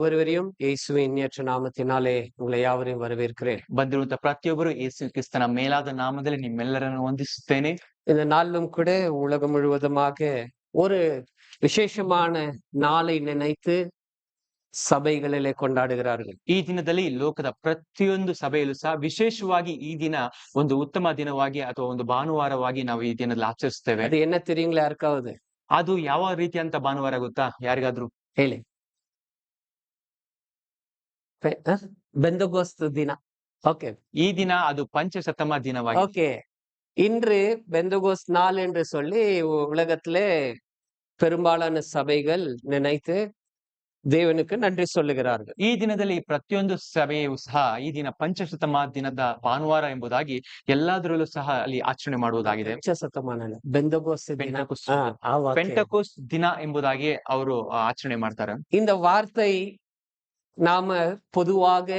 ஒருவரையும் இயேசுவின் நேற்று நாமத்தினாலே உங்களை யாவரையும் வரவேற்கிறேன் ಬಂದಿರುವಂತ ಪ್ರತಿಯೊಬ್ಬರು ಯೇಸು ಕ್ರಿಸ್ತನ ಮೇಲಾದ ನಾಮದಲ್ಲಿ ನಿಮ್ಮೆಲ್ಲರನ್ನು ವಂದಿಸುತ್ತೇನೆ இந்த நாளிலும் கூட உலகம் முழுவதுமாக ஒரு விசேஷமான நாளை நினைத்து சபைகளிலே கொண்டாடுகிறார்கள் ಈ ದಿನದಲ್ಲಿ ಲೋಕದ ಪ್ರತಿಯೊಂದು ಸಭೆಯಲ್ಲೂ ಸಹ ವಿಶೇಷವಾಗಿ ಈ ದಿನ ಒಂದು ಉತ್ತಮ ದಿನವಾಗಿ ಅಥವಾ ಒಂದು ಭಾನುವಾರವಾಗಿ ನಾವು ಈ ದಿನದಲ್ಲಿ ಆಚರಿಸ್ತೇವೆ அது என்ன தெரியுங்களா யாருக்காவது ಅದು ಯಾವ ರೀತಿಯಂತ ಭಾನುವಾರ ಗೊತ್ತಾ ಯಾರಿಗಾದ್ರೂ ಹೇಳಿ ಪೆ- ಹ? பெந்தகோஸ்து தினம் ஓகே ಈ ದಿನ ಅದು ಪಂಚಶತಮ ದಿನವಾಗಿ ஓகே இன்று பெந்தகோஸ் நாள் என்று சொல்லி உ- உலகத்திலே பெரும்பாலான சபைகள் நினைத்து தேவனுக்கு நன்றி சொல்லுகிறார்கள் ಈ ದಿನದಲ್ಲಿ ಪ್ರತಿಯೊಂದು ಸಭೆಯು ಸಹ ಈ ದಿನ ಪಂಚಶತಮ ದಿನದ ಭಾನುವಾರ ಎಂಬುದಾಗಿ ಎಲ್ಲಾದ್ರಲ್ಲೂ ಸಹ ಅಲ್ಲಿ ಆಚರಣೆ ಮಾಡುವುದಾಗಿದೆ ಪಂಚಸತಮಾನ பெந்தகோஸ் தினம் ಪೆಂಟಕೋಸ್ ஆ, ஆ, okay. ಪೆಂಟಕೋಸ್ ದಿನ ಎಂಬುದಾಗಿ ಅವರು ಆಚರಣೆ ಮಾಡ್ತಾರೆ இந்த வார்த்தை நாம பொதுவாக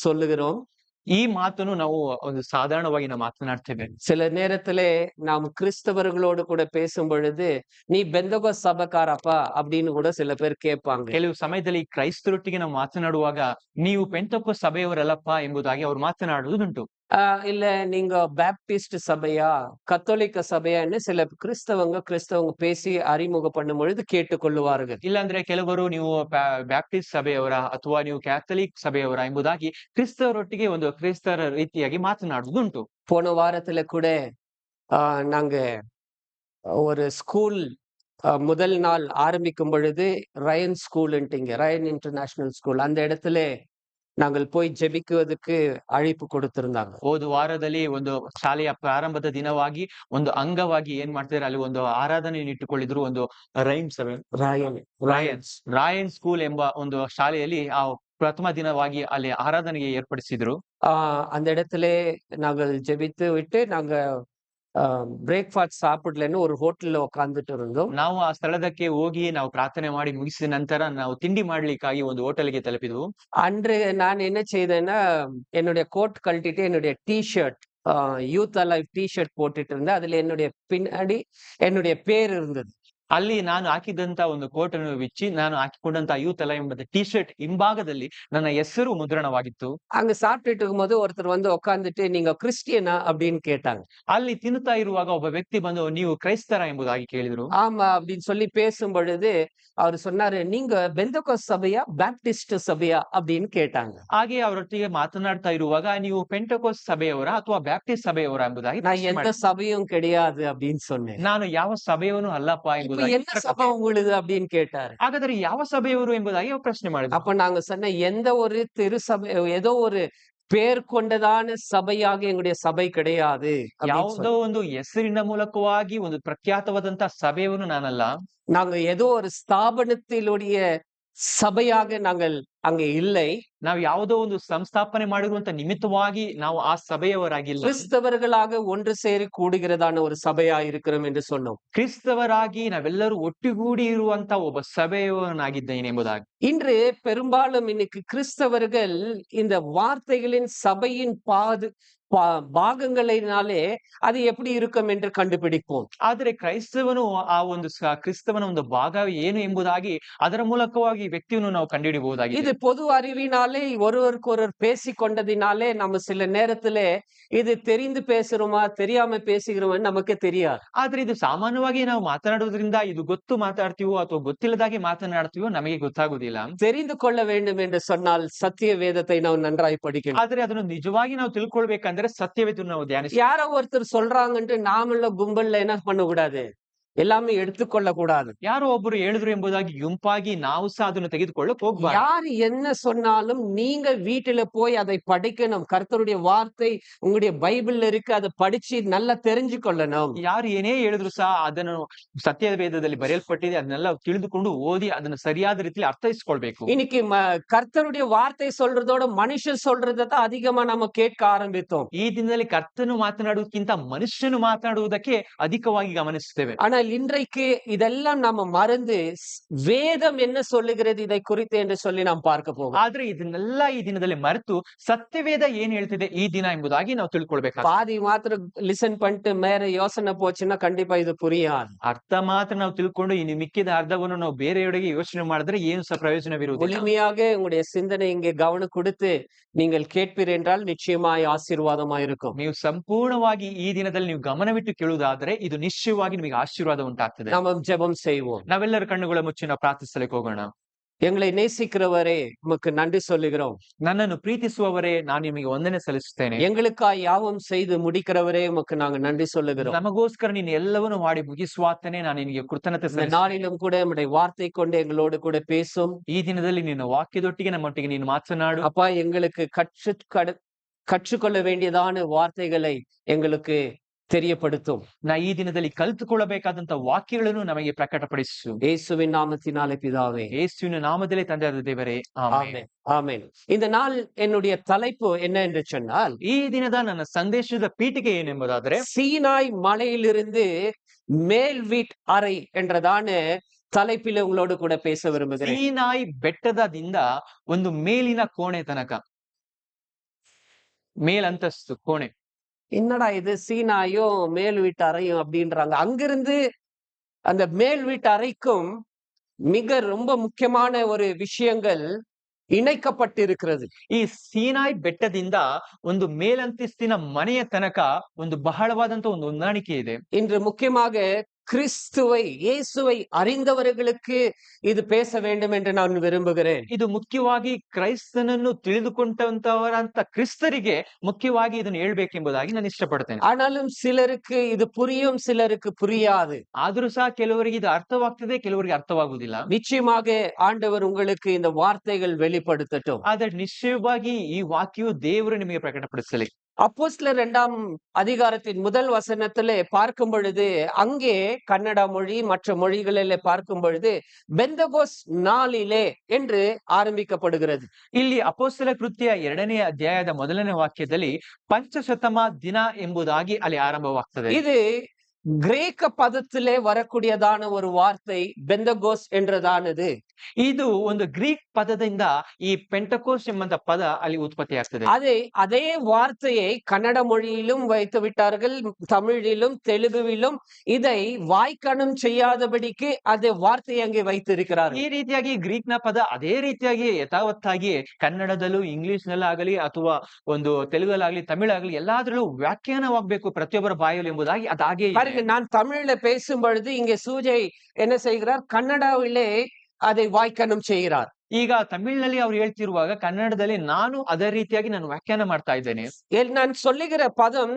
சொல்லுகிறோம் ಈ ಮಾತನ್ನು ನಾವು ಒಂದು ಸಾಧಾರಣವಾಗಿ ನಾವು ಮಾತನಾಡ್ತೇವೆ சில நேரத்திலே நாம் கிறிஸ்தவர்களோடு கூட பேசும் பொழுது நீ பெந்தகோ சபைக்காரப்பா அப்படின்னு கூட சில பேர் கேட்பாங்க ಕೆಲವು ಸಮಯದಲ್ಲಿ ಕ್ರೈಸ್ತರೊಟ್ಟಿಗೆ ನಾವು ಮಾತನಾಡುವಾಗ ನೀವು ಪೆಂಟಕೋ ಸಭೆಯವರಲ್ಲಪ್ಪ ಎಂಬುದಾಗಿ ಅವ್ರು ಮಾತನಾಡುವುದುಂಟು ஆஹ் இல்ல நீங்க பேப்டிஸ்ட் சபையா கத்தோலிக்க சபையான்னு சில கிறிஸ்தவங்க கிறிஸ்தவங்க பேசி அறிமுகம் பண்ணும் பொழுது கேட்டுக்கொள்ளுவார்கள் ಇಲ್ಲಾಂದ್ರೆ ಕೆಲವರು ನೀವು ಬ್ಯಾ- ಬ್ಯಾಪ್ಟಿಸ್ಟ್ ಸಭೆಯವರ ಅಥವಾ ನೀವು ಕ್ಯಾಥಲಿಕ್ ಸಭೆಯವರ ಎಂಬುದಾಗಿ ಕ್ರಿಸ್ತವರೊಟ್ಟಿಗೆ ಒಂದು ಕ್ರೈಸ್ತರ ರೀತಿಯಾಗಿ ಮಾತನಾಡುವುದುಂಟು போன வாரத்துல கூட ஆஹ் நாங்க ஒரு ஸ்கூல் முதல் நாள் ஆரம்பிக்கும் பொழுது ரயன் ஸ்கூல்ன்ட்டீங்க ரயன் இன்டர்நேஷனல் ஸ்கூல் அந்த இடத்துல நாங்கள் போய் ஜெபிக்குவதற்கு அழைப்பு கொடுத்திருந்தாங்க ಹೋದ ವಾರದಲ್ಲಿ ಒಂದು ಶಾಲೆಯ ಪ್ರಾರಂಭದ ದಿನವಾಗಿ ಒಂದು ಅಂಗವಾಗಿ ಏನ್ ಮಾಡ್ತಿದ್ರೆ ಅಲ್ಲಿ ಒಂದು ಆರಾಧನೆಯನ್ನು ಇಟ್ಟುಕೊಂಡಿದ್ರು ಒಂದು ರೈಮ್ ಸಭೆ ராயன் ರಾಯನ್ಸ್ ರಾಯನ್ ಸ್ಕೂಲ್ ಎಂಬ ಒಂದು ಶಾಲೆಯಲ್ಲಿ ಆ ಪ್ರಥಮ ದಿನವಾಗಿ ಅಲ್ಲಿ ಆರಾಧನೆಗೆ ಏರ್ಪಡಿಸಿದ್ರು ஆஹ் அந்த இடத்துல நாங்கள் ஜெபித்து விட்டு நாங்க பிரேக்ஃபாஸ்ட் சாப்பிடலன்னு ஒரு ஹோட்டல்ல உட்காந்துட்டு இருந்தோம் ನಾವು ಆ ಸ್ಥಳದಕ್ಕೆ ಹೋಗಿ ನಾವು ಪ್ರಾರ್ಥನೆ ಮಾಡಿ ಮುಗಿಸಿದ ನಂತರ ನಾವು ತಿಂಡಿ ಮಾಡ್ಲಿಕ್ಕಾಗಿ ಒಂದು ಹೋಟೆಲ್ಗೆ ತಲುಪಿದ್ವು அன்று நான் என்ன செய்தேன்னா என்னுடைய கோட் கழட்டிட்டு என்னுடைய டிஷர்ட் யூத் அலைவ் டிஷர்ட் போட்டுட்டு இருந்தேன் அதுல என்னுடைய பின்னாடி என்னுடைய பேர் இருந்தது ಅಲ್ಲಿ ನಾನು ಹಾಕಿದಂತ ಒಂದು ಕೋಟ್ ಅನ್ನು ಬಿಚ್ಚಿ ನಾನು ಹಾಕಿಕೊಂಡಂತ ಯೂತ್ ಅಲ್ಲ ಎಂಬ ಟಿ ಶರ್ಟ್ ಹಿಂಭಾಗದಲ್ಲಿ ನನ್ನ ಹೆಸರು ಮುದ್ರಣವಾಗಿತ್ತು அங்க சாப்பிட்டுட்டு இருக்கும்போது ஒருத்தர் வந்து உட்காந்துட்டு நீங்க கிறிஸ்டியனா அப்படின்னு கேட்டாங்க ಅಲ್ಲಿ ತಿನ್ನುತ್ತಾ ಇರುವಾಗ ಒಬ್ಬ ವ್ಯಕ್ತಿ ಬಂದು ನೀವು ಕ್ರೈಸ್ತರ ಎಂಬುದಾಗಿ ಕೇಳಿದ್ರು ஆமா அப்படின்னு சொல்லி பேசும் பொழுது அவர் சொன்னாரு நீங்க பெந்தகோஸ் சபையா பேப்டிஸ்ட் சபையா அப்படின்னு கேட்டாங்க ಹಾಗೆ ಅವರೊಟ್ಟಿಗೆ ಮಾತನಾಡ್ತಾ ಇರುವಾಗ ನೀವು ಪೆಂಟಕೋಸ್ ಸಭೆಯವರ ಅಥವಾ ಬ್ಯಾಪ್ಟಿಸ್ಟ್ ಸಭೆಯವರ ಎಂಬುದಾಗಿ நான் ಪ್ರಶ್ನೆ எந்த ಮಾಡಿದ್ರು. சபையும் கிடையாது அப்படின்னு சொன்னேன் ನಾನು ಯಾವ ಸಭೆಯವನು ಅಲ್ಲಪ್ಪ இப்ப ಎಂಬುದಾಗಿ என்ன ಪ್ರಶ್ನೆ- சபை உங்களுது அப்படின்னு கேட்டாரு ಹಾಗಾದ್ರೆ ಯಾವ ಸಭೆಯವರು ಎಂಬುದಾಗಿ ಅವ್ರು ಪ್ರಶ್ನೆ ಮಾಡಿದ್ರು அப்ப நாங்க சொன்ன எந்த ஒரு திருசபை ஏதோ ஒரு பேர் கொண்டதான சபையாக எங்களுடைய சபை கிடையாது அப்படின்னு ಯಾವುದೋ ಒಂದು ಹೆಸರಿನ ಮೂಲಕವಾಗಿ ಒಂದು ಪ್ರಖ್ಯಾತವಾದಂತ ಸಭೆಯವನು ನಾನಲ್ಲ சொன்னோம். நாங்க ஏதோ ஒரு ஸ்தாபனத்திலுடைய சபையாக நாங்கள் அங்கே இல்லை ನಾವು ಯಾವುದೋ ಒಂದು ಸಂಸ್ಥಾಪನೆ ಮಾಡಿರುವಂತ ನಿಮಿತ್ತವಾಗಿ ನಾವು ಆ ಸಭೆಯವರಾಗಿಲ್ಲ கிறிஸ்தவர்களாக ஒன்று சேரி கூடுகிறதான ஒரு சபையா இருக்கிறோம் என்று சொன்னோம் ಕ್ರಿಸ್ತವರಾಗಿ ನಾವೆಲ್ಲರೂ ಒಟ್ಟುಗೂಡಿ ಇರುವಂತ ಒಬ್ಬ ಸಭೆಯವನಾಗಿದ್ದೇನೆ ಎಂಬುದಾಗಿ இன்று பெரும்பாலும் இன்னைக்கு கிறிஸ்தவர்கள் இந்த வார்த்தைகளின் சபையின் பாது பா- பாகங்களினாலே அது எப்படி இருக்கும் என்று கண்டுபிடிப்போம் ಆದ್ರೆ ಕ್ರೈಸ್ತವನು ಆ ಒಂದು ಸ- ಕ್ರಿಸ್ತವನ ಒಂದು ಭಾಗ ಏನು ಎಂಬುದಾಗಿ ಅದರ ಮೂಲಕವಾಗಿ ವ್ಯಕ್ತಿಯನ್ನು ನಾವು ಕಂಡುಹಿಡಿಯಬಹುದಾಗಿದೆ இது பொது அறிவினாலே ஒருவருக்கொருவர் பேசி கொண்டதினாலே நம்ம சில நேரத்துல இது தெரிந்து பேசுறோமா தெரியாம பேசுகிறோமா நமக்கு தெரியாது ಆದ್ರೆ ಇದು ಸಾಮಾನ್ಯವಾಗಿ ನಾವು ಮಾತನಾಡುವುದರಿಂದ ಇದು ಗೊತ್ತು ಮಾತಾಡ್ತೀವೋ ಅಥವಾ ಗೊತ್ತಿಲ್ಲದಾಗೆ ಮಾತನಾಡ್ತೀವೋ ನಮಗೆ ಗೊತ್ತಾಗುದಿಲ್ಲ தெரிந்து கொள்ள வேண்டும் என்று சொன்னால் சத்திய வேதத்தை நாம் நன்றாய் படிக்கணும் ಆದ್ರೆ ಅದನ್ನು ನಿಜವಾಗಿ ನಾವು ತಿಳ್ಕೊಳ್ಬೇಕಂದ್ರೆ சத்தியவை துணை யாரோ ஒருத்தர் சொல்றாங்கன்ட்டு நாம கும்பல்ல என்ன பண்ண கூடாது எல்லாமே எடுத்துக்கொள்ள கூடாது ಯಾರೋ ಒಬ್ಬರು ಹೇಳಿದ್ರು ಎಂಬುದಾಗಿ ಗುಂಪಾಗಿ ನಾವು ಸಹ ಅದನ್ನು ತೆಗೆದುಕೊಳ್ಳಕ್ ಹೋಗ್ಬಾರ್ದು யார் என்ன சொன்னாலும் நீங்க வீட்டுல போய் அதை படிக்கணும் கர்த்தருடைய வார்த்தை உங்களுடைய பைபிள்ல இருக்கு அதை படிச்சு நல்லா தெரிஞ்சு கொள்ளணும் ಯಾರು ಏನೇ ಹೇಳಿದ್ರು ಸಹ ಅದನ್ನು ಸತ್ಯ ವೇದದಲ್ಲಿ ಬರೆಯಲ್ಪಟ್ಟಿದೆ ಅದನ್ನೆಲ್ಲ ತಿಳಿದುಕೊಂಡು ಓದಿ ಅದನ್ನು ಸರಿಯಾದ ರೀತಿಯಲ್ಲಿ ಅರ್ಥೈಸ್ಕೊಳ್ಬೇಕು இன்னைக்கு ம- கர்த்தருடைய வார்த்தை சொல்றதோட மனுஷன் சொல்றதை தான் அதிகமா நம்ம கேட்க ஆரம்பித்தோம் ಈ ದಿನದಲ್ಲಿ ಕರ್ತನು ಮಾತನಾಡುವುದಕ್ಕಿಂತ ಮನುಷ್ಯನು ಮಾತನಾಡುವುದಕ್ಕೆ ಅಧಿಕವಾಗಿ ಗಮನಿಸುತ್ತೇವೆ ஆனா ஆனால் இன்றைக்கு இதெல்லாம் நாம மறந்து ஸ்- வேதம் என்ன சொல்லுகிறது இதை குறித்து என்று சொல்லி நாம் பார்க்க போகிறோம் ಆದ್ರೆ ಇದನ್ನೆಲ್ಲ ಈ ದಿನದಲ್ಲಿ ಮರೆತು ಸತ್ಯವೇದ ಏನ್ ಹೇಳ್ತಿದೆ ಈ ದಿನ ಎಂಬುದಾಗಿ ನಾವು ತಿಳ್ಕೊಳ್ಬೇಕಾಗ್ತದೆ பாதி மாத்திரம் லிசன் பண்ணிட்டு மேல யோசனை போச்சுன்னா கண்டிப்பா இது புரியாது ಅರ್ಥ ಮಾತ್ರ ನಾವು ತಿಳ್ಕೊಂಡು ಇನ್ನು ಮಿಕ್ಕಿದ ಅರ್ಧವನ್ನು ನಾವು ಬೇರೆಯವರಿಗೆ ಯೋಚನೆ ಮಾಡಿದ್ರೆ ಏನು ಸಹ ಪ್ರಯೋಜನವಿರುವುದಿಲ್ಲ முழுமையாக உங்களுடைய சிந்தனை இங்கே கவனம் கொடுத்து நீங்கள் கேட்பீர் என்றால் நிச்சயமாய் ஆசீர்வாதமா இருக்கும் ನೀವು ಸಂಪೂರ್ಣವಾಗಿ ಈ ದಿನದಲ್ಲಿ ನೀವು ಗಮನವಿಟ್ಟು ಕೇಳುವುದಾದ್ರೆ ಇದು ನಿಶ್ಚಯವಾಗಿ ನಿಮಗೆ ಆಶೀರ್ವಾದ ಉಂಟಾಗ್ತದೆ நாம ஜெபம் செய்வோம் ನಾವೆಲ್ಲರ ಕಣ್ಣುಗಳ ಮುಚ್ಚಿ ನಾವು ಪ್ರಾರ್ಥಿಸಲಿಕ್ಕೆ ಹೋಗೋಣ எங்களை நேசிக்கிறவரே உமக்கு நன்றி சொல்லுகிறோம் ನನ್ನನ್ನು ಪ್ರೀತಿಸುವವರೇ ನಾನು ನಿಮಗೆ ವಂದನೆ ಸಲ್ಲಿಸುತ್ತೇನೆ எங்களுக்காய் யாவும் செய்து முடிக்கிறவரே உமக்கு நாங்க நன்றி சொல்லுகிறோம் ನಮಗೋಸ್ಕರ ನೀನು ಎಲ್ಲವನ್ನು ಮಾಡಿ ಮುಗಿಸುವಾತನೇ ನಾನು ನಿನಗೆ ಕೃತಜ್ಞತೆ இந்த ಸಲ್ಲಿಸುತ್ತೇನೆ. நாளிலும் கூட நம்முடைய வார்த்தை கொண்டு எங்களோடு கூட பேசும் ಈ ದಿನದಲ್ಲಿ ನಿನ್ನ ವಾಕ್ಯದೊಟ್ಟಿಗೆ ನಮ್ಮೊಟ್ಟಿಗೆ ನೀನು ಮಾತನಾಡು அப்பா எங்களுக்கு கற்று கடு கற்றுக்கொள்ள வேண்டியதான வார்த்தைகளை எங்களுக்கு தெரியப்படுத்தும் ನಾ ಈ ದಿನದಲ್ಲಿ ಕಲಿತುಕೊಳ್ಳಬೇಕಾದಂತ ವಾಕ್ಯಗಳನ್ನು ನಮಗೆ ಪ್ರಕಟಪಡಿಸು இயேசுவின் நாமத்தினாலே பிதாவே ಯೇಸುವಿನ ನಾಮದಲ್ಲೇ ತಂದೆಯಾದ ದೇವರೇ ಆಮೆನ್. ஆமென் ஆமென் இந்த நாள் என்னுடைய தலைப்பு என்ன என்று சொன்னால் ಈ ದಿನದ ನನ್ನ ಸಂದೇಶದ ಪೀಠಿಕೆ ಏನೆಂಬುದಾದರೆ சீனாய் மலையிலிருந்து மேல் வீட் அறை என்றதான தலைப்பில் உங்களோடு கூட பேச விரும்புகிறேன் ಸೀನಾಯಿ ಬೆಟ್ಟದದಿಂದ ಒಂದು ಮೇಲಿನ ಕೋಣೆ ತನಕ ಮೇಲಂತಸ್ತು ಕೋಣೆ என்னடா இது சீனாயும் மேல் வீட்டு அறையும் அப்படின்றாங்க அங்கிருந்து அந்த மேல் வீட்டு அறைக்கும் மிக ரொம்ப முக்கியமான ஒரு விஷயங்கள் இணைக்கப்பட்டிருக்கிறது ಈ ಸೀನಾಯಿ ಬೆಟ್ಟದಿಂದ ಒಂದು ಮೇಲಂತಸ್ತಿನ ಮನೆಯ ತನಕ ಒಂದು ಬಹಳವಾದಂತ ಒಂದು ಹೊಂದಾಣಿಕೆ ಇದೆ இன்று முக்கியமாக கிறிஸ்துவை இயேசுவை அறிந்தவர்களுக்கு இது பேச வேண்டும் என்று நான் விரும்புகிறேன் ಇದು ಮುಖ್ಯವಾಗಿ ಕ್ರೈಸ್ತನನ್ನು ತಿಳಿದುಕೊಂಡಂತವರಂತ ಕ್ರಿಸ್ತರಿಗೆ ಮುಖ್ಯವಾಗಿ ಇದನ್ನು ಹೇಳ್ಬೇಕೆಂಬುದಾಗಿ ನಾನು ಇಷ್ಟಪಡ್ತೇನೆ ஆனாலும் சிலருக்கு இது புரியும் சிலருக்கு புரியாது ಆದ್ರೂ ಸಹ ಕೆಲವರಿಗೆ ಇದು ಅರ್ಥವಾಗ್ತದೆ ಕೆಲವರಿಗೆ ಅರ್ಥವಾಗುವುದಿಲ್ಲ நிச்சயமாக ஆண்டவர் உங்களுக்கு இந்த வார்த்தைகள் வெளிப்படுத்தட்டும் ಆದ್ರೆ ನಿಶ್ಚಯವಾಗಿ ಈ ವಾಕ್ಯವು ದೇವರು ನಿಮಗೆ ಪ್ರಕಟಪಡಿಸಲಿ அப்போஸ்தலர் இரண்டாம் அதிகாரத்தின் முதல் வசனத்திலே பார்க்கும் பொழுது அங்கே கன்னட மொழி மற்ற மொழிகளிலே பார்க்கும் பொழுது பெந்தகோஸ் நாளிலே என்று ஆரம்பிக்கப்படுகிறது ಇಲ್ಲಿ ಅಪೋಸ್ತಲ ಕೃತ್ಯ ಎರಡನೇ ಅಧ್ಯಾಯದ ಮೊದಲನೇ ವಾಕ್ಯದಲ್ಲಿ ಪಂಚಶತಮ ದಿನ ಎಂಬುದಾಗಿ ಅಲ್ಲಿ ಆರಂಭವಾಗ್ತದೆ இது கிரேக்க பதத்திலே வரக்கூடியதான ஒரு வார்த்தை பெந்தகோஸ் என்றதானது ಇದು ಒಂದು ಗ್ರೀಕ್ ಪದದಿಂದ ಈ ಪೆಂಟಕೋಸ್ ಎಂಬಂತ ಪದ ಅಲ್ಲಿ ಉತ್ಪತ್ತಿ ಆಗ್ತದೆ அதை அதே வார்த்தையை கன்னட மொழியிலும் வைத்து விட்டார்கள் தமிழிலும் தெலுங்குவிலும் இதை வாய்க்கணம் செய்யாதபடிக்கு அந்த வார்த்தையை அங்கே வைத்திருக்கிறார்கள் ಈ ರೀತಿಯಾಗಿ ಗ್ರೀಕ್ ನ ಪದ ಅದೇ ರೀತಿಯಾಗಿ ಯಥಾವತ್ತಾಗಿ ಕನ್ನಡದಲ್ಲೂ ಇಂಗ್ಲಿಷ್ ನಲ್ಲಾಗಲಿ ಅಥವಾ ಒಂದು ತೆಲುಗಲ್ಲಾಗ್ಲಿ ತಮಿಳಾಗ್ಲಿ ಎಲ್ಲಾದ್ರಲ್ಲೂ ವ್ಯಾಖ್ಯಾನವಾಗಬೇಕು ಪ್ರತಿಯೊಬ್ಬರ ಬಾಯಲ್ಲಿ ಎಂಬುದಾಗಿ ಅದಾಗೆ ಇದೆ. பாருங்க நான் தமிழ்ல பேசும் பொழுது இங்கே சூஜை என்ன செய்கிறார் கன்னடாவிலே அதை வாய்க்கணம் செய்கிறார் ಈಗ ತಮಿಳಿನಲ್ಲಿ ಅವ್ರು ಹೇಳ್ತಿರುವಾಗ ಕನ್ನಡದಲ್ಲಿ ನಾನು ಅದೇ ರೀತಿಯಾಗಿ ನಾನು ವ್ಯಾಖ್ಯಾನ ಮಾಡ್ತಾ ಇದ್ದೇನೆ எல்- நான் சொல்லுகிற பதம்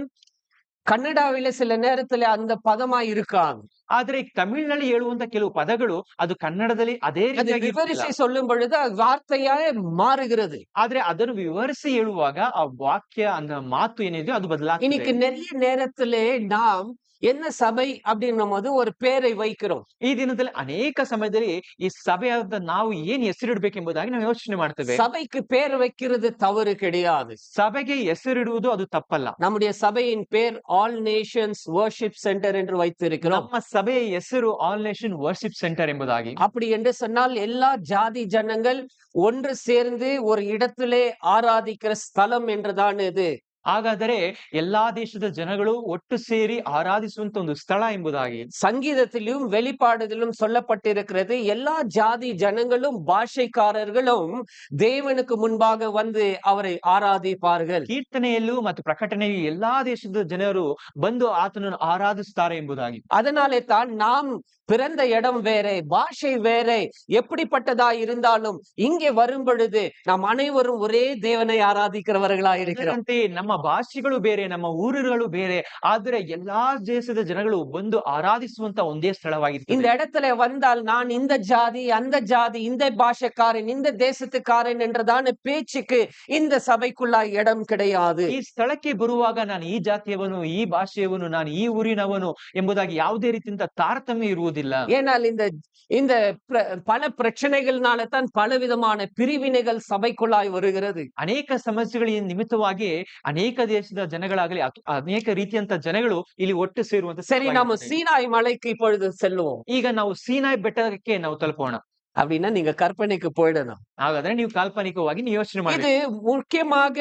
கன்னடாவிலே சில நேரத்துல அந்த பதமா இருக்காது ಆದ್ರೆ ಈ ತಮಿಳಿನಲ್ಲಿ ಹೇಳುವಂತ ಕೆಲವು ಪದಗಳು ಅದು ಕನ್ನಡದಲ್ಲಿ ಅದೇ அது ರೀತಿಯಾಗಿ ಇರುವುದಿಲ್ಲ. விவரிசை சொல்லும் பொழுது அது வார்த்தையாய் மாறுகிறது ಆದ್ರೆ ಅದನ್ನು ವಿವರಿಸಿ ಹೇಳುವಾಗ ಆ ವಾಕ್ಯ அந்த ಮಾತು ಏನಿದೆಯೋ ಅದು ಬದಲಾಗ್ತದೆ இன்னைக்கு நிறைய நேரத்திலே நாம் என்ன சபை அப்படின்னும் போது ஒரு பேரை வைக்கிறோம் ಈ ದಿನದಲ್ಲಿ ಅನೇಕ ಸಮಯದಲ್ಲಿ ಈ ಸಭೆಯಾದ ನಾವು ಏನ್ ಹೆಸರಿಡ್ಬೇಕೆಂಬುದಾಗಿ ನಾವು ಯೋಚನೆ ಮಾಡ್ತೇವೆ சபைக்கு பேர் வைக்கிறது தவறு கிடையாது ಸಭೆಗೆ ಹೆಸರಿಡುವುದು ಅದು ತಪ್ಪಲ್ಲ நம்முடைய சபையின் பேர் ஆல் நேஷன்ஸ் வர்ஷிப் சென்டர் என்று வைத்திருக்கிறோம் ನಮ್ಮ ಸಭೆಯ ಹೆಸರು ಆಲ್ ನೇಷನ್ ವರ್ಷಿಪ್ ಸೆಂಟರ್ ಎಂಬುದಾಗಿ அப்படி என்று சொன்னால் எல்லா ஜாதி ஜனங்கள் ஒன்று சேர்ந்து ஒரு இடத்திலே ஆராதிக்கிற ஸ்தலம் என்றுதான் இது ಹಾಗಾದರೆ ಎಲ್ಲಾ ದೇಶದ ಜನಗಳು ಒಟ್ಟು ಸೇರಿ ಆರಾಧಿಸುವಂತ ಒಂದು ಸ್ಥಳ ಎಂಬುದಾಗಿ சங்கீதத்திலும் வெளிப்பாடுதலும் சொல்லப்பட்டிருக்கிறது எல்லா ஜாதி ஜனங்களும் பாஷைக்காரர்களும் தேவனுக்கு முன்பாக வந்து அவரை ஆராதிப்பார்கள் ಕೀರ್ತನೆಯಲ್ಲೂ ಮತ್ತು ಪ್ರಕಟಣೆಯಲ್ಲೂ ಎಲ್ಲಾ ದೇಶದ ಜನರು ಬಂದು ಆತನನ್ನು ಆರಾಧಿಸುತ್ತಾರೆ ಎಂಬುದಾಗಿ அதனாலே தான் நாம் பிறந்த இடம் வேற பாஷை வேற எப்படிப்பட்டதா இருந்தாலும் இங்கே வரும் பொழுது நாம் அனைவரும் ஒரே தேவனை ஆராதிக்கிறவர்களா இருக்கிறோம் ಅದರಂತೆ ನಮ್ಮ ಭಾಷೆಗಳು ಬೇರೆ ನಮ್ಮ ಊರುಗಳು ಬೇರೆ ಆದ್ರೆ ಎಲ್ಲಾ ದೇಶದ ಜನಗಳು ಬಂದು ಆರಾಧಿಸುವಂತ ಒಂದೇ இந்த ಸ್ಥಳವಾಗಿರ್ತದೆ இடத்துல வந்தால் நான் இந்த ஜாதி அந்த ஜாதி இந்த பாஷைக்காரன் இந்த தேசத்துக்காரன் என்றதான பேச்சுக்கு இந்த சபைக்குள்ளாய் இடம் கிடையாது ಈ ಸ್ಥಳಕ್ಕೆ ಬರುವಾಗ ನಾನು ಈ ಜಾತಿಯವನು ಈ ಭಾಷೆಯವನು ನಾನು ಈ ಊರಿನವನು ಎಂಬುದಾಗಿ ಯಾವುದೇ ರೀತಿಯಿಂದ ತಾರತಮ್ಯ ಇರುವುದಿಲ್ಲ ஏனால் இந்த இந்த பிர- பல பிரச்சனைகள்னால தான் பலவிதமான பிரிவினைகள் சபைக்குள்ளாய் வருகிறது ಅನೇಕ ಸಮಸ್ಯೆಗಳ ನಿಮಿತ್ತವಾಗಿ ಅನೇಕ ಅನೇಕ ದೇಶದ ಜನಗಳಾಗಲಿ ಅತ್- ಅನೇಕ ರೀತಿಯಂತ ಜನಗಳು ಇಲ್ಲಿ ಒಟ್ಟು ಸೇರುವಂತ சரி நம்ம ಸ್ಥಳವಾಗಿರುತ್ತದೆ. சீனாய் மலைக்கு இப்பொழுது செல்லுவோம் ಈಗ ನಾವು ಸೀನಾಯ್ ಬೆಟ್ಟಕ್ಕೆ ನಾವು ತಲುಪೋಣ அப்படின்னா நீங்க கற்பனைக்கு போயிடணும் ಹಾಗಾದ್ರೆ ನೀವು ಕಾಲ್ಪನಿಕವಾಗಿ ನೀವು ಯೋಚನೆ ಮಾಡಿ இது முக்கியமாக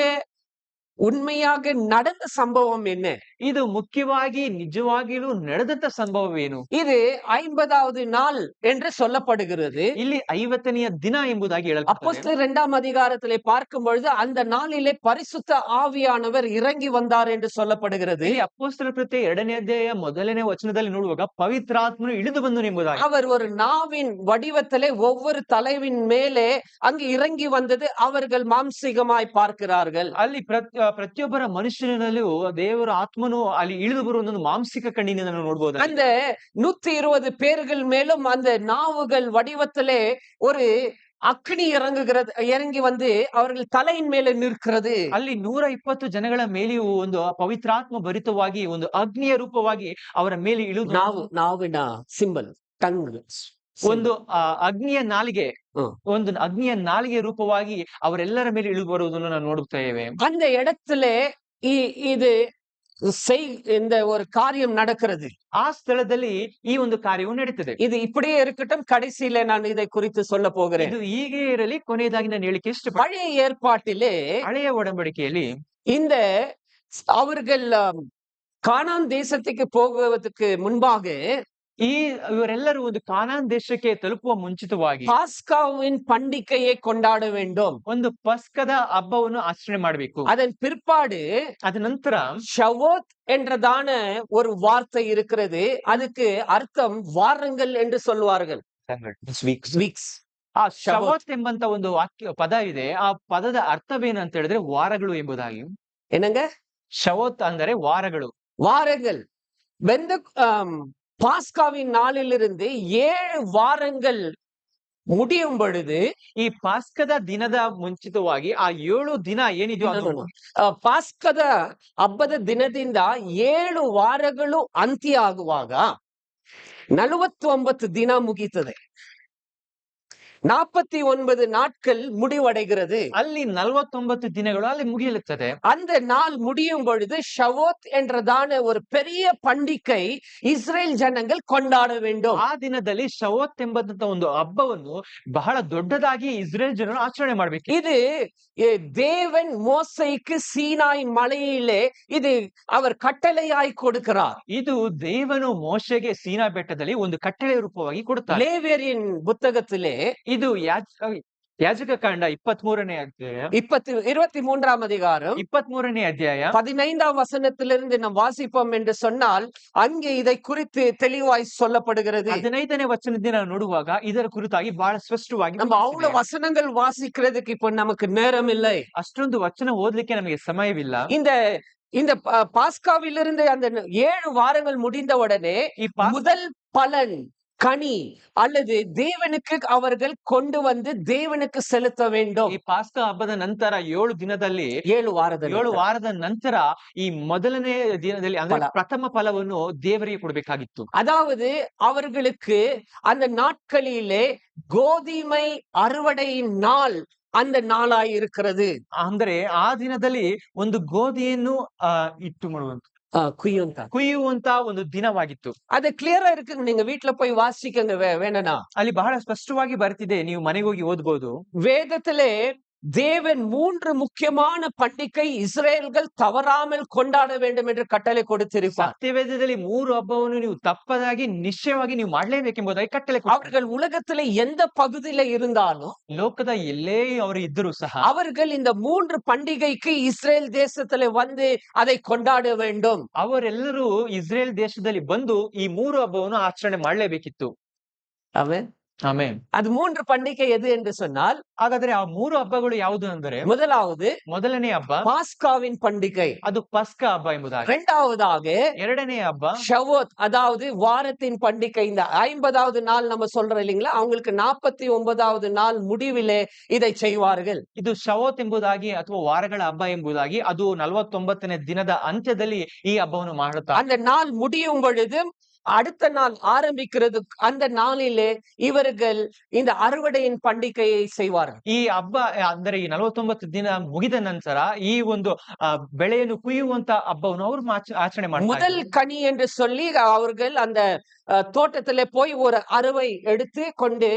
உண்மையாக நடந்த சம்பவம் என்ன ಇದು ಮುಖ್ಯವಾಗಿ ನಿಜವಾಗಿಯೂ ನಡೆದಂತ ಸಂಭವವೇನು இது ஐம்பதாவது நாள் என்று சொல்லப்படுகிறது ಇಲ್ಲಿ ಐವತ್ತನೆಯ ದಿನ ಎಂಬುದಾಗಿ ಹೇಳಲ್ಪಟ್ಟಿದೆ அப்போஸ்தலர் இரண்டாம் அதிகாரத்திலே பார்க்கும் பொழுது அந்த நாளிலே பரிசுத்த ஆவியானவர் இறங்கி வந்தார் என்று சொல்லப்படுகிறது ಇಲ್ಲಿ ಅಪ್ಪೋಸ್ತಲ ಕೃತ್ಯ ಎರಡನೇ ಅಧ್ಯಾಯ ಮೊದಲನೇ ವಚನದಲ್ಲಿ ನೋಡುವಾಗ ಪವಿತ್ರಾತ್ಮನು ಇಳಿದು ಬಂದನು ಎಂಬುದಾಗಿ அவர் ஒரு நாவின் வடிவத்திலே ஒவ்வொரு தலைவின் மேலே அங்கு இறங்கி வந்தது அவர்கள் மாம்சீகமாய் பார்க்கிறார்கள் ಅಲ್ಲಿ ಪ್ರತ್- ಆ, ಪ್ರತಿಯೊಬ್ಬರ ಮನುಷ್ಯನಲ್ಲೂ ದೇವರ ಆತ್ಮನು ಅಲ್ಲಿ ಇಳಿದು ಬರುವ ಒಂದು ಮಾಂಸಿಕ ಕಣ್ಣಿನಿಂದ ನಾವು ನೋಡ್ಬೋದು அந்த நூத்தி இருபது பேர்கள் மேலும் அந்த நாவுகள் வடிவத்திலே ஒரு அக்னி இறங்குகிறது இறங்கி வந்து அவர்கள் தலையின் மேலே நிற்கிறது ಅಲ್ಲಿ ನೂರ ಇಪ್ಪತ್ತು ಜನಗಳ ಮೇಲೆಯೂ ಒಂದು ಪವಿತ್ರಾತ್ಮ ಭರಿತವಾಗಿ ಒಂದು ಅಗ್ನಿಯ ರೂಪವಾಗಿ ಅವರ ಮೇಲೆ ಇಳಿದು நாவு நாவுனா சிம்பல் டங் ಒಂದು ಆ ಅಗ್ನಿಯ ನಾಲಿಗೆ ಹ್ಮ್. ಒಂದು ಅಗ್ನಿಯ ನಾಲಿಗೆ ರೂಪವಾಗಿ ಅವರೆಲ್ಲರ ಮೇಲೆ ಇಳಿದು ಬರುವುದನ್ನು ನಾವು ನೋಡುತ್ತೇವೆ அந்த இடத்துல இ- இது செய் இந்த ஒரு காரியம் நடக்கிறது ಆ ಸ್ಥಳದಲ್ಲಿ ಈ ಒಂದು ಕಾರ್ಯವು ನಡೀತದೆ இது இப்படியே இருக்கட்டும் கடைசியில நான் இதை குறித்து சொல்ல போகிறேன் ಇದು ಹೀಗೆ ಇರಲಿ ಕೊನೆಯದಾಗಿ ನಾನು ಹೇಳಿಕೆ ಇಷ್ಟ பழைய ஏற்பாட்டிலே ಹಳೆಯ ಒಡಂಬಡಿಕೆಯಲ್ಲಿ இந்த அவர்கள் ஆம், கானான் தேசத்துக்கு போகுவதற்கு முன்பாக ಈ ಇವರೆಲ್ಲರೂ ಒಂದು ಕಾನಾನ್ ದೇಶಕ್ಕೆ ತಲುಪುವ ಮುಂಚಿತವಾಗಿ பாஸ்காவின் பண்டிகையை கொண்டாட வேண்டும் ಒಂದು ಪಸ್ಕದ ಹಬ್ಬವನ್ನು ಆಚರಣೆ ಮಾಡಬೇಕು அதன் பிற்பாடு ಅದ ನಂತರ ஷவோத் என்றதான ஒரு வார்த்தை இருக்கிறது அதுக்கு அர்த்தம் வாரங்கள் என்று சொல்வார்கள் வீக்ஸ் ಆ ಶವತ್ ಎಂಬಂತ ಒಂದು ವಾಕ್ಯ ಪದ ಇದೆ ಆ ಪದದ ಅರ್ಥವೇನು ಅಂತ ಹೇಳಿದ್ರೆ ವಾರಗಳು ಎಂಬುದಾಗಿ என்னங்க ಶವತ್ ಅಂದರೆ ವಾರಗಳು வாரங்கள் வெந்த ஆம், பாஸ்காவின் நாளிலிருந்து ஏழு வாரங்கள் முடியும் பொழுது ಈ ಪಾಸ್ಕದ ದಿನದ ಮುಂಚಿತವಾಗಿ ಆ ಏಳು ದಿನ ಏನಿದೆಯೋ ಅದು ಆ, ಪಾಸ್ಕದ ಹಬ್ಬದ ದಿನದಿಂದ ಏಳು ವಾರಗಳು ಅಂತ್ಯ ಆಗುವಾಗ ನಲವತ್ತೊಂಬತ್ತು ದಿನ ಮುಗೀತದೆ ನಾಪತ್ತಿ ಒಂಬತ್ತು ನಾಟ್ಕಲ್ ಮುಡಿವಡೆಗಿರದು ಅಲ್ಲಿ ನಲ್ವತ್ತೊಂಬತ್ತು ದಿನಗಳು ಅಲ್ಲಿ ಮುಗಿಯುತ್ತದೆ அந்த நாள் முடியும் பொழுது ஷவோத் என்றதான ஒரு பெரிய பண்டிகை இஸ்ரேல் ஜனங்கள் கொண்டாட வேண்டும் ಆ ದಿನದಲ್ಲಿ ಶವೋತ್ ಎಂಬಂತ ಒಂದು ಹಬ್ಬವನ್ನು ಬಹಳ ದೊಡ್ಡದಾಗಿ ಇಸ್ರೇಲ್ ಜನರು ಆಚರಣೆ ಮಾಡಬೇಕು இது எ, தேவன் மோசைக்கு சீனாய் மலையிலே இது அவர் கட்டளையாய் கொடுக்கிறார் ಇದು ದೇವನು ಮೋಶೆಗೆ ಸೀನಾ ಬೆಟ್ಟದಲ್ಲಿ ಒಂದು ಕಟ್ಟಳೆ ರೂಪವಾಗಿ ಕೊಡುತ್ತಾನೆ ಲೇವಿಯರಿன் புத்தகத்திலே ಈ ಇದು ಯಾಜ ಯಾಜಕ ಕಾಂಡ ಇಪ್ಪತ್ತ್ ಮೂರನೇ ಅಧ್ಯಾಯ இப்பத்தி இருபத்தி மூன்றாம் அதிகாரம் ಇಪ್ಪತ್ತ್ ಮೂರನೇ ಅಧ್ಯಾಯ பதினைந்தாம் வசனத்திலிருந்து நாம் வாசிப்போம் என்று சொன்னால் அங்கே இதை குறித்து தெளிவாய் சொல்லப்படுகிறது ಹದಿನೈದನೇ ವಚನದಿಂದ ನಾವು ನೋಡುವಾಗ ಇದರ ಕುರಿತಾಗಿ ಬಹಳ ಸ್ಪಷ್ಟವಾಗಿ நம்ம ತಿಳಿಸಿದೆ. அவ்வளவு வசனங்கள் வாசிக்கிறதுக்கு இப்ப நமக்கு நேரம் இல்லை ಅಷ್ಟೊಂದು ವಚನ ಓದ್ಲಿಕ್ಕೆ ನಮಗೆ ಸಮಯವಿಲ್ಲ இந்த இந்த ப- பாஸ்காவிலிருந்து அந்த ந- ஏழு வாரங்கள் முடிந்த உடனே ಈ ಪಾ- முதல் பலன் கனி அல்லது ದೇವನಕ್ಕೆ அவர்கள் கொண்டு வந்து ದೇವನಕ್ಕೆ ಸೆಲುತ್ತ வேண்டும் ಈ ಪಾಸ್ಕ ಹಬ್ಬದ ನಂತರ ಏಳು ದಿನದಲ್ಲಿ ಏಳು ವಾರದ ಏಳು ವಾರದ ನಂತರ ಈ ಮೊದಲನೇ ದಿನದಲ್ಲಿ ಅಂದ್ರೆ ಪ್ರಥಮ ಫಲವನ್ನು ದೇವರಿಗೆ ಕೊಡಬೇಕಾಗಿತ್ತು அதாவது அவர்களுக்கு அந்த நாட்களிலே கோதுமை அறுவடையின் நாள் அந்த ನಾಳ இருக்கிறது ಅಂದ್ರೆ ಆ ದಿನದಲ್ಲಿ ಒಂದು ಗೋಧಿಯನ್ನು ಇಟ್ಟು ಮಾಡುವಂತ குய்யும் தான் ಕುಯ್ಯುವಂತ ಒಂದು ದಿನವಾಗಿತ್ತು அது கிளியரா இருக்குங்க நீங்க வீட்டுல போய் வாசிக்கங்க வே- வேணும்னா ಅಲ್ಲಿ ಬಹಳ ಸ್ಪಷ್ಟವಾಗಿ ಬರ್ತಿದೆ ನೀವು ಮನೆಗೆ ಹೋಗಿ ಓದ್ಬೋದು வேதத்திலே தேவன் மூன்று முக்கியமான பண்டிகை இஸ்ரேல்கள் தவறாமல் கொண்டாட வேண்டும் என்று கட்டளை கொடுத்திருப்பார் ಸತ್ಯವೇದದಲ್ಲಿ ಮೂರು ಹಬ್ಬವನ್ನು ನೀವು ತಪ್ಪದಾಗಿ ನಿಶ್ಚಯವಾಗಿ ನೀವು ಮಾಡ್ಲೇಬೇಕೆಂಬುದಾಗಿ ಕಟ್ಟಳೆ ಕೊಟ್ಟಿದ್ದಾರೆ. அவர்கள் உலகத்திலே எந்த பகுதியில இருந்தாலும் ಲೋಕದ ಎಲ್ಲೇ ಅವರು ಇದ್ದರೂ ಸಹ அவர்கள் இந்த மூன்று பண்டிகைக்கு இஸ்ரேல் தேசத்திலே வந்து அதை கொண்டாட வேண்டும் ಅವರೆಲ್ಲರೂ ಇಸ್ರೇಲ್ ದೇಶದಲ್ಲಿ ಬಂದು ಈ ಮೂರು ಹಬ್ಬವನ್ನು ಆಚರಣೆ ಮಾಡ್ಲೇಬೇಕಿತ್ತು அவன் ಆಮೇಲೆ அது மூன்று பண்டிகை எது என்று சொன்னால் ಹಾಗಾದ್ರೆ ಆ ಮೂರು ಹಬ್ಬಗಳು ಯಾವುದು ಅಂದರೆ முதலாவது ಮೊದಲನೇ ಹಬ್ಬ பாஸ்காவின் பண்டிகை ಅದು ಪಸ್ಕ ಹಬ್ಬ ಎಂಬುದಾಗಿ இரண்டாவதாக ಎರಡನೇ ಹಬ್ಬ ஷவோத் அதாவது வாரத்தின் பண்டிகை இந்த ஐம்பதாவது நாள் நம்ம சொல்றோம் இல்லைங்களா அவங்களுக்கு நாற்பத்தி ஒன்பதாவது நாள் முடிவிலே இதை செய்வார்கள் ಇದು ಶವೋತ್ ಎಂಬುದಾಗಿ ಅಥವಾ ವಾರಗಳ ಹಬ್ಬ ಎಂಬುದಾಗಿ ಅದು ನಲವತ್ತೊಂಬತ್ತನೇ ದಿನದ ಅಂತ್ಯದಲ್ಲಿ ಈ ಹಬ್ಬವನ್ನು ಮಾಡುತ್ತಾರೆ அந்த நாள் முடியும் பொழுது அடுத்த நாள் ஆரம்பிக்கிறது அந்த நாளிலே இவர்கள் இந்த அறுவடையின் பண்டிகையை செய்வார்கள் ಈ ಹಬ್ಬ ಅಂದರೆ ಈ ನಲವತ್ತೊಂಬತ್ತು ದಿನ ಮುಗಿದ ನಂತರ ಈ ಒಂದು ಆ, ಬೆಳೆಯನ್ನು ಕುಯ್ಯುವಂತ ಹಬ್ಬವನ್ನು ಅವರು ಮಾಚ- ಆಚರಣೆ ಮಾಡ್ತಾರೆ முதல் கனி என்று சொல்லி அவர்கள் அந்த அஹ், தோட்டத்திலே போய் ஒரு அறுவை எடுத்து கொண்டு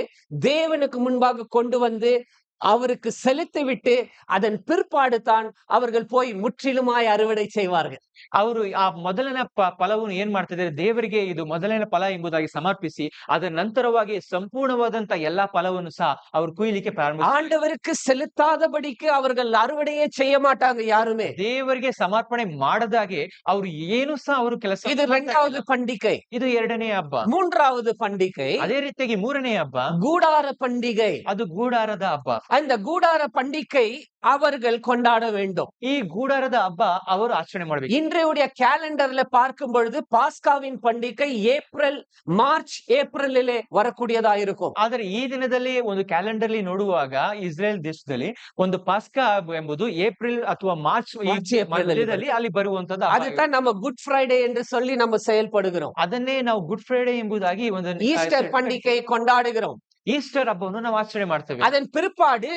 தேவனுக்கு முன்பாக கொண்டு வந்து அவருக்கு செலுத்தி விட்டு அதன் பிற்பாடு தான் அவர்கள் போய் முற்றிலுமாய் அறுவடை செய்வார்கள் ಅವರು ಆ ಮೊದಲನೇ ಪ- ಫಲವನ್ನು ಏನ್ ಮಾಡ್ತಿದ್ದಾರೆ ದೇವರಿಗೆ ಇದು ಮೊದಲನೇ ಫಲ ಎಂಬುದಾಗಿ ಸಮರ್ಪಿಸಿ ಅದರ ನಂತರವಾಗಿ ಸಂಪೂರ್ಣವಾದಂತ ಎಲ್ಲಾ ಫಲವನ್ನು ಸಹ ಅವರು ಕುಯ್ಲಿಕ್ಕೆ ಪ್ರಾರಂಭ ஆண்டவருக்கு செலுத்தாதபடிக்கு அவர்கள் அறுவடையே செய்ய மாட்டாங்க யாருமே ದೇವರಿಗೆ ಸಮರ್ಪಣೆ ಮಾಡದಾಗೆ ಅವರು ಏನು ಸಹ ಅವರು ಕೆಲಸ இது ಮಾಡ್ತಾ இரண்டாவது ಇಲ್ಲ. பண்டிகை ಇದು ಎರಡನೇ ಹಬ್ಬ மூன்றாவது பண்டிகை ಅದೇ ರೀತಿಯಾಗಿ ಮೂರನೇ ಹಬ್ಬ கூடார பண்டிகை ಅದು ಗೂಡಾರದ ಹಬ್ಬ அந்த கூடார பண்டிகை அவர்கள் கொண்டாட வேண்டும் ಈ ಗೂಡಾರದ ಹಬ್ಬ ಅವರು ಆಚರಣೆ ಮಾಡ್ಬೇಕು இன்றைய கேலண்டர்ல பார்க்கும் பொழுது பாஸ்காவின் பண்டிகை ஏப்ரல் மார்ச் ஏப்ரலிலே வரக்கூடியதா இருக்கும் ಆದ್ರೆ ಈ ದಿನದಲ್ಲಿ ಒಂದು ಕ್ಯಾಲೆಂಡರ್ಲಿ ನೋಡುವಾಗ ಇಸ್ರೇಲ್ ದೇಶದಲ್ಲಿ ಒಂದು ಪಾಸ್ಕಾ ಎಂಬುದು ಏಪ್ರಿಲ್ ಅಥವಾ ಮಾರ್ಚ್ ಈ ಮಾರ್ಚ್, ಏಪ್ರಿಲ್ ಅಲ್ಲಿ ಮಧ್ಯದಲ್ಲಿ ಅಲ್ಲಿ ಬರುವಂತದ್ದು ಹಬ್ಬ. அதுதான் நம்ம குட் ஃப்ரைடே என்று சொல்லி நம்ம செயல்படுகிறோம் ಅದನ್ನೇ ನಾವು ಗುಡ್ ಫ್ರೈಡೆ ಎಂಬುದಾಗಿ ಒಂದು ஈஸ்டர் பண்டிகை கொண்டாடுகிறோம் ಈಸ್ಟರ್ ಹಬ್ಬವನ್ನು ನಾವು ಆಚರಣೆ ಮಾಡ್ತೇವೆ அதன் பிற்பாடு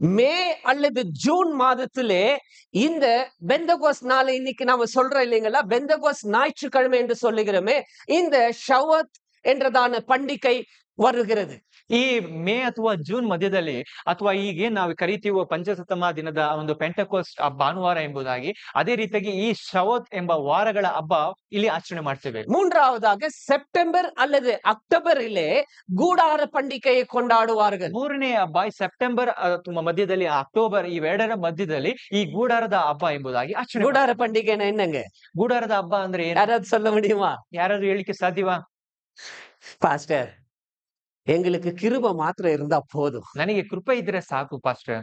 மே அல்லது ஜூன் மாதத்திலே இந்த பெந்தகோஸ் நாளை இன்னைக்கு நாம சொல்றோம் இல்லைங்களா பெந்தகோஸ் ஞாயிற்றுக்கிழமை என்று சொல்லுகிறோமே இந்த ஷவத் என்றதான பண்டிகை ವರ್ಗರದೆ. ಈ ಮೇ ಅಥವಾ ಜೂನ್ ಮಧ್ಯದಲ್ಲಿ ಅಥವಾ ಈಗ ನಾವು ಕರಿತೀವೋ ಪಂಚಸತಮ ದಿನದ ಒಂದು ಪೆಂಟಕೋಸ್ಟ್ ಭಾನುವಾರ ಎಂಬುದಾಗಿ ಅದೇ ರೀತಿಯಾಗಿ ಈ ಶವತ್ ಎಂಬ ವಾರಗಳ ಹಬ್ಬ ಇಲ್ಲಿ ಆಚರಣೆ ಮಾಡ್ತೇವೆ. ಮೂನ್ರಾವದಾಗ ಸೆಪ್ಟೆಂಬರ್ ಅಲ್ಲದೆ ಅಕ್ಟೋಬರ್ ಇಲ್ಲಿ ಗೂಡಾರ ಪಂಡಿಕೆ ಕೊಂಡಾಡುವ ಮೂರನೇ ಹಬ್ಬ ಸೆಪ್ಟೆಂಬರ್ ಮಧ್ಯದಲ್ಲಿ ಅಕ್ಟೋಬರ್ ಇವೆರಡರ ಮಧ್ಯದಲ್ಲಿ ಈ ಗೂಡಾರದ ಹಬ್ಬ ಎಂಬುದಾಗಿ ಆಚರಣೆ ಗೂಡಾರ ಪಂಡಿಗೆನ ಇನ್ನಂಗೆ ಗೂಡಾರದ ಹಬ್ಬ ಅಂದ್ರೆ ಯಾರಾದ್ರೂ ಸಲ್ಲ ಮುಡಿಯುವ ಯಾರಾದ್ರೂ ಹೇಳಿಕೆ ಸಾಧ್ಯವಾ? ಫಾಸ್ಟರ್ எங்களுக்கு கிருப மாத்திரம் இருந்தா போதும் ನನಗೆ ಕೃಪೆ ಇದ್ರೆ ಸಾಕು ಪಾಸ್ಟರ್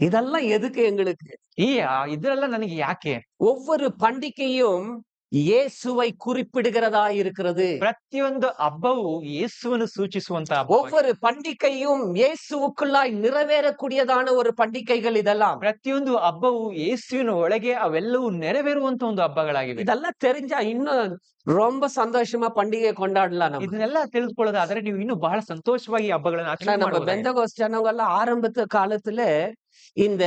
இதெல்லாம் எதுக்கு எங்களுக்கு ಈ ಆ, ಇದ್ರೆಲ್ಲ ನನಗೆ ಯಾಕೆ ஒவ்வொரு பண்டிகையும் இயேசுவை குறிப்பிடுகிறதா இருக்கிறது ಪ್ರತಿಯೊಂದು ಹಬ್ಬವು ಯೇಸುವನ್ನು ಸೂಚಿಸುವಂತ ಹಬ್ಬ ஒவ்வொரு பண்டிகையும் இயேசுவுக்குள்ளாய் நிறைவேறக்கூடியதான ஒரு பண்டிகைகள் இதெல்லாம் ಪ್ರತಿಯೊಂದು ಹಬ್ಬವು ಯೇಸುವಿನ ಒಳಗೆ ಅವೆಲ್ಲವೂ ನೆರವೇರುವಂತ ಒಂದು ಹಬ್ಬಗಳಾಗಿವೆ இதெல்லாம் தெரிஞ்சா இன்னும் ரொம்ப சந்தோஷமா பண்டிகை கொண்டாடலாம் நம்ம ಇದನ್ನೆಲ್ಲ ತಿಳಿದುಕೊಳ್ಳೋದಾದ್ರೆ ನೀವು ಇನ್ನೂ ಬಹಳ ಸಂತೋಷವಾಗಿ ಈ ಹಬ್ಬಗಳನ್ನ ஆனா ಆಚರಣೆ நம்ம ಮಾಡಬಹುದಾಗಿದೆ. பெந்தகோஸ் ஜனங்க எல்லாம் ஆரம்பத்து காலத்துல இந்த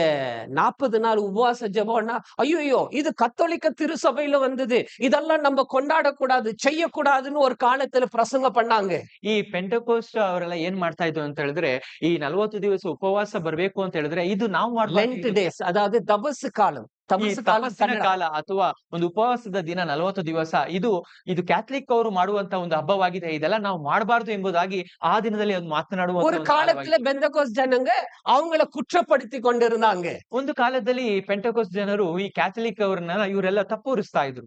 நாற்பது நாள் உபவாச ஜெபம்னா ஐயோ இது கத்தோலிக்க திருசபையில வந்தது இதெல்லாம் நம்ம கொண்டாடக்கூடாது செய்யக்கூடாதுன்னு ஒரு காலத்துல பிரசங்கம் பண்ணாங்க ಈ ಪೆಂಟಕೋಸ್ಟ್ ಅವರೆಲ್ಲ ಏನ್ ಮಾಡ್ತಾ ಇದ್ರು ಅಂತ ಹೇಳಿದ್ರೆ ಈ ನಲವತ್ತು ದಿವಸ ಉಪವಾಸ ಬರ್ಬೇಕು ಅಂತ ಹೇಳಿದ್ರೆ ಇದು ನಾವು லென்ட் ಮಾಡ್ಬಾರ್ದು டேஸ் அதாவது தபசு ತಮಸ್ಸಿನ ಕಾಲ ಅಥವಾ ಒಂದು ಉಪವಾಸದ ದಿನ ನಲವತ್ತು ದಿವಸ ಇದು ಇದು ಕ್ಯಾಥಲಿಕ್ ಅವರು ಮಾಡುವಂತ ಒಂದು ಹಬ್ಬವಾಗಿದೆ. ಇದೆಲ್ಲ ನಾವು ಮಾಡಬಾರ್ದು ಎಂಬುದಾಗಿ ಆ ದಿನದಲ್ಲಿ ಒಂದು ಮಾತನಾಡುವ ஒரு காலத்துல பெந்தகோஸ் ஜனங்க அவங்கள குற்றப்படுத்தி கொண்டிருந்தாங்க ಒಂದು ಕಾಲದಲ್ಲಿ ಪೆಂಟಕೋಸ್ ಜನರು ಈ ಕ್ಯಾಥಲಿಕ್ ಅವರನ್ನ ಇವರೆಲ್ಲ ತಪ್ಪುರಿಸ್ತಾ ಇದ್ರು.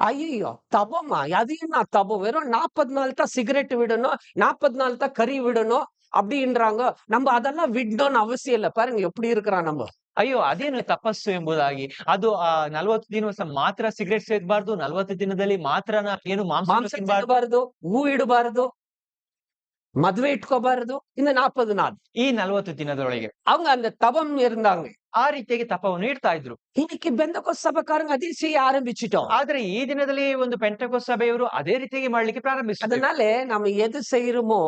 ஐயோ தபமா அதையும் நான் தபம் வெறும் நாற்பது நாள் தான் சிகரெட் விடணும் நாற்பது நாள் தான் கறி விடணும் அப்படின்றாங்க நம்ம அதெல்லாம் விடணும்னு அவசியம் இல்லை பாருங்க எப்படி இருக்கிறான் நம்ம ಅಯ್ಯೋ ಅದೇನು ತಪಸ್ಸು ಎಂಬುದಾಗಿ. ಅದು ಆ ನಲ್ವತ್ತು ದಿನವಸ ಮಾತ್ರ ಸಿಗರೇಟ್ ಸೇದಬಾರ್ದು ನಲ್ವತ್ತು ದಿನದಲ್ಲಿ ಮಾತ್ರ ಏನು ಮಾಂಸ ತಿನ್ನಬಾರದು ಹೂ ಇಡಬಾರದು ಮದ್ವೆ ಇಟ್ಕೋಬಾರದು ಇನ್ನು நாற்பது ನಾಲ್ ಈ ನಲವತ್ತು ದಿನದೊಳಗೆ. ಅವಂಗ ಅಂದ್ರೆ ತಪಂ இருந்தாங்க ಆ ರೀತಿಯಾಗಿ ತಪವನ್ನು ಇಡ್ತಾ ಇದ್ರು. ಇದಕ್ಕೆ ಬೆಂದಕೋತ್ಸಭಕಾರ சபைக்காரங்க அதே செய்ய ಆದ್ರೆ ಈ ದಿನದಲ್ಲಿ ಒಂದು ಪೆಂಟಕೋಸ್ ಸಭೆಯವರು ಅದೇ ರೀತಿಯಾಗಿ ಮಾಡ್ಲಿಕ್ಕೆ ಪ್ರಾರಂಭಿಸಿದ್ರು. அதனால ನಮ್ಗೆ எது செய்யறோமோ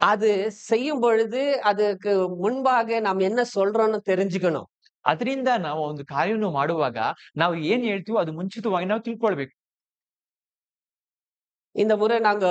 அது செய்யும் பொழுது அதுக்கு முன்பாக நாம் என்ன சொல்றோம்னு தெரிஞ்சுக்கணும் ಅದರಿಂದ ನಾವು ಒಂದು ಕಾರ್ಯವನ್ನು ಮಾಡುವಾಗ ನಾವು ಏನ್ ಹೇಳ್ತೀವೋ ಅದು ಮುಂಚಿತವಾಗಿ ನಾವು ತಿಳ್ಕೊಳ್ಬೇಕು இந்த முறை நாங்க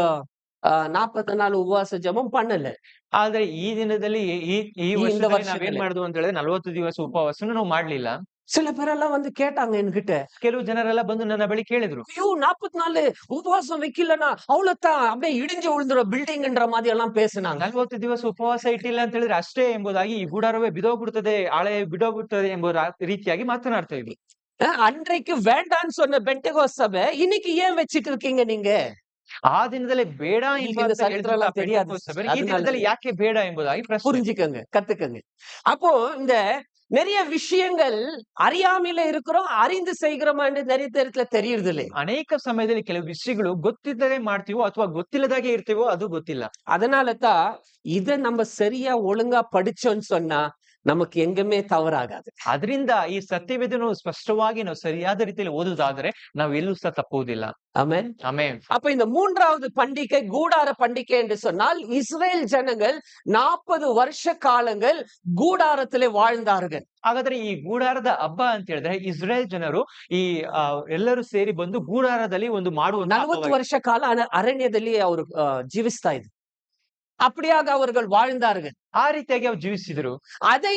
நாற்பத்தி நாலு உபவாச ஜெபம் பண்ணல ಆದ್ರೆ ಈ ದಿನದಲ್ಲಿ ಈ ಈ ಈ ವರ್ಷದಲ್ಲಿ ನಾವೇನ್ ವರ್ಷದಲ್ಲಿ. ಮಾಡುದು ಅಂತ ಹೇಳಿದ್ರೆ ನಲವತ್ತು ದಿವಸ ಉಪವಾಸನ ನಾವು ಮಾಡ್ಲಿಲ್ಲ சில பேரெல்லாம் வந்து கேட்டாங்க என்கிட்ட ಕೆಲವು ಜನರೆಲ್ಲ ಬಂದು ನನ್ನ ಬಳಿ ಕೇಳಿದ್ರು ஐயோ நாற்பத்தி நாலு உபவாசம் வைக்கலன்னா அவ்வளவுதான் அப்படியே இடிஞ்சு விழுந்துரும் பில்டிங்ன்ற மாதிரி எல்லாம் பேசுனாங்க ನಲ್ವತ್ತು ದಿವಸ ಉಪವಾಸ ಇಟ್ಟಿಲ್ಲ ಅಂತ ಹೇಳಿದ್ರೆ ಅಷ್ಟೇ ಎಂಬುದಾಗಿ ಈ ಗುಡಾರವೇ ಬಿದೋಗ್ಬಿಡ್ತದೆ ಹಳೆ ಬಿಡೋಗ್ಬಿಡ್ತದೆ ಎಂಬ ರಾ- ರೀತಿಯಾಗಿ ಮಾತನಾಡ್ತಾ ಇದ್ರು அஹ், அன்றைக்கு வேண்டான்னு சொன்ன பெண்டகோஸ் சபை இன்னைக்கு ஏன் வச்சிட்டு இருக்கீங்க நீங்க ಆ ದಿನದಲ್ಲಿ ಬೇಡ உங்களுக்கு ಎಂಬ இந்த ಅಂತ சரித்திரம் ಹೇಳಿದಂತ எல்லாம் தெரியாது ಪೆಂಟೆಕೋಸ್ಟ್ ಸಭೆ, ಈ அதனால ದಿನದಲ್ಲಿ ಯಾಕೆ ಬೇಡ ಎಂಬುದಾಗಿ ಪ್ರಶ್ನೆ புரிஞ்சுக்கங்க கத்துக்கங்க அப்போ இந்த நிறைய விஷயங்கள் அறியாமையில இருக்கிறோம் அறிந்து செய்கிறோமான்னு நிறைய நேரத்துல தெரியறது இல்லை ಅನೇಕ ಸಮಯದಲ್ಲಿ ಕೆಲವು ವಿಷಯಗಳು ಗೊತ್ತಿಲ್ಲದೆ ಮಾಡ್ತೀವೋ ಅಥವಾ ಗೊತ್ತಿಲ್ಲದಾಗೆ ಇರ್ತೀವೋ ಅದು ಗೊತ್ತಿಲ್ಲ அதனால தான் இத நம்ம சரியா ஒழுங்கா படிச்சோம்னு சொன்னா நமக்கு எங்குமே தவறாகாது ಅದರಿಂದ ಈ ಸತ್ಯವೇದನು ಸ್ಪಷ್ಟವಾಗಿ ನಾವು ಸರಿಯಾದ ರೀತಿಯಲ್ಲಿ ಓದುವುದಾದರೆ ನಾವು ಎಲ್ಲೂ ಸಹ ತಪ್ಪುವುದಿಲ್ಲ ஆமென் ಆಮೇನ್ அப்ப இந்த மூன்றாவது பண்டிகை கூடார பண்டிகை என்று சொன்னால் இஸ்ரேல் ஜனங்கள் நாற்பது வருஷ காலங்கள் கூடாரத்திலே வாழ்ந்தார்கள் ಹಾಗಾದ್ರೆ ಈ ಗೂಡಾರದ ಹಬ್ಬ ಅಂತ ಹೇಳಿದ್ರೆ ಇಸ್ರೇಲ್ ಜನರು ಈ ಆ, ಎಲ್ಲರೂ ಸೇರಿ ಬಂದು ಗೂಡಾರದಲ್ಲಿ ಒಂದು ಮಾಡುವಂತ ನಲವತ್ತು ಹಬ್ಬವಾಗಿದೆ. ವರ್ಷ ಕಾಲ ಅನ- ಅರಣ್ಯದಲ್ಲಿ ಅವರು ಆ, ಜೀವಿಸ್ತಾ ಇದ್ರು அப்படியாக அவர்கள் வாழ்ந்தார்கள் ಆ ರೀತಿಯಾಗಿ ಅವ್ರು ಜೀವಿಸಿದ್ರು அதை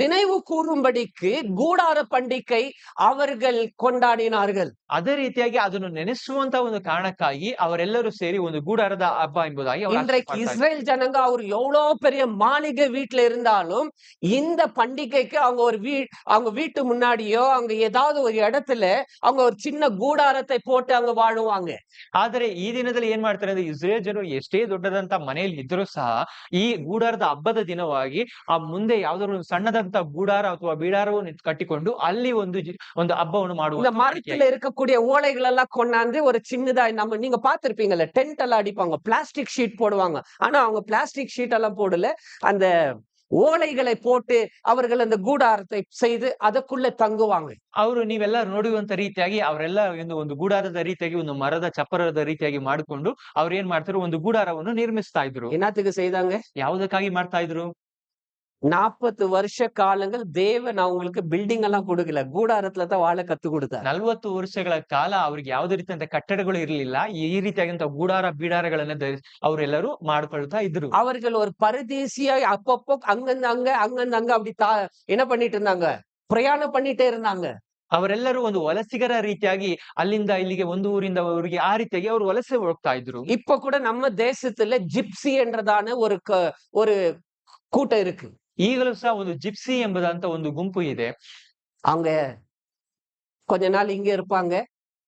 நினைவு கூறும்படிக்கு கூடார பண்டிகை அவர்கள் கொண்டாடினார்கள் ಅದೇ ರೀತಿಯಾಗಿ ಅದನ್ನು ನೆನೆಸುವಂತ ಒಂದು ಕಾರಣಕ್ಕಾಗಿ ಅವರೆಲ್ಲರೂ ಸೇರಿ ಒಂದು ಗೂಡಾರದ ಹಬ್ಬ ಎಂಬುದಾಗಿ ಅವರು இன்றைக்கு ಆಚರಣೆ ಮಾಡ್ತಾರೆ. இஸ்ரேல் ஜனங்க அவர் எவ்வளவு பெரிய மாளிகை வீட்டுல இருந்தாலும் இந்த பண்டிகைக்கு அவங்க ஒரு வீ அவங்க வீட்டு முன்னாடியோ அவங்க ஏதாவது ஒரு இடத்துல அவங்க ஒரு சின்ன கூடாரத்தை போட்டு அங்க வாழுவாங்க ಆದರೆ ಈ ದಿನದಲ್ಲಿ ಏನ್ ಮಾಡ್ತಾರೆ ಅಂದ್ರೆ ಇಸ್ರೇಲ್ ಜನರು ಎಷ್ಟೇ ದೊಡ್ಡದಂತ ಮನೆಯಲ್ಲಿ ಇದ್ರೂ ಸಹ ಈ ಗೂಡಾರದ ಹಬ್ಬದ ದಿನವಾಗಿ ಆ ಮುಂದೆ ಯಾವ್ದಾದ್ರು ಒಂದು ಸಣ್ಣದಂತ ಗೂಡಾರ ಅಥವಾ ಬೀಡಾರವನ್ನು ಕಟ್ಟಿಕೊಂಡು ಅಲ್ಲಿ ಒಂದು ಜಿ- ಒಂದು ಹಬ್ಬವನ್ನು இந்த ಮಾಡುವ மரத்துல இருக்கக்கூடிய ஓலைகள் எல்லாம் கொண்டாந்து ஒரு சின்னதா நம்ம நீங்க பாத்திருப்பீங்கல்ல டென்ட் எல்லாம் அடிப்பாங்க பிளாஸ்டிக் ஷீட் போடுவாங்க ஆனா அவங்க பிளாஸ்டிக் ஷீட் எல்லாம் போடல அந்த ಓಲೆகளை ಪೋಟು ಅವರುಗಳು ಒಂದು ಗೂಡಾರತೆ செய்ದು ಅದಕ್ಕುಳ್ಳೆ ತಂಗುವಾಂಗ ಅವರು ನೀವೆಲ್ಲ ನೋಡುವಂತ ರೀತಿಯಾಗಿ ಅವರೆಲ್ಲ ಒಂದು ಒಂದು ಗೂಡಾರದ ರೀತಿಯಾಗಿ ಒಂದು ಮರದ ಚಪ್ಪರದ ರೀತಿಯಾಗಿ ಮಾಡಿಕೊಂಡು ಅವ್ರು ಏನ್ ಮಾಡ್ತಾರೆ ಒಂದು ಗೂಡಾರವನ್ನು ನಿರ್ಮಿಸ್ತಾ ಇದ್ರು ಏನಾತಿಗೆ ಸೈದಂಗೆ ಯಾವುದಕ್ಕಾಗಿ ಮಾಡ್ತಾ ಇದ್ರು நாற்பது வருஷ காலங்கள் தேவன் அவங்களுக்கு பில்டிங் எல்லாம் கொடுக்கல கூடாரத்துல தான் வாழ கத்து கொடுத்தார் ನಲ್ವತ್ತು ವರ್ಷಗಳ ಕಾಲ ಅವ್ರಿಗೆ ಯಾವುದೇ ರೀತಿಯಂತ ಕಟ್ಟಡಗಳು ಇರಲಿಲ್ಲ ಈ ರೀತಿಯಾದಂತ ಗೂಡಾರ ಬೀಡಾರಗಳನ್ನ ಧರಿಸಿ ಅವರೆಲ್ಲರೂ ಮಾಡ್ಕೊಳ್ತಾ ಇದ್ರು அவர்கள் ஒரு பரதேசியா அப்பப்போ அங்கங்க அங்க அங்கங்க அங்க அப்படி தா என்ன பண்ணிட்டு இருந்தாங்க பிரயாணம் பண்ணிட்டே இருந்தாங்க ಅವರೆಲ್ಲರೂ ಒಂದು ವಲಸಿಗರ ರೀತಿಯಾಗಿ ಅಲ್ಲಿಂದ ಇಲ್ಲಿಗೆ ಒಂದು ಊರಿಂದ ಊರಿಗೆ ಆ ರೀತಿಯಾಗಿ ಅವರು ವಲಸೆ ಹೋಗ್ತಾ ಇದ್ರು இப்ப கூட நம்ம தேசத்துல ஜிப்சி என்றதான ஒரு க- ஒரு கூட்டம் இருக்கு ಈಗಲೂ ಸಹ ಒಂದು ಜಿಪ್ಸಿ ಎಂಬುದಂತ ಒಂದು ಗುಂಪು ಇದೆ அவங்க கொஞ்ச நாள் இங்க இருப்பாங்க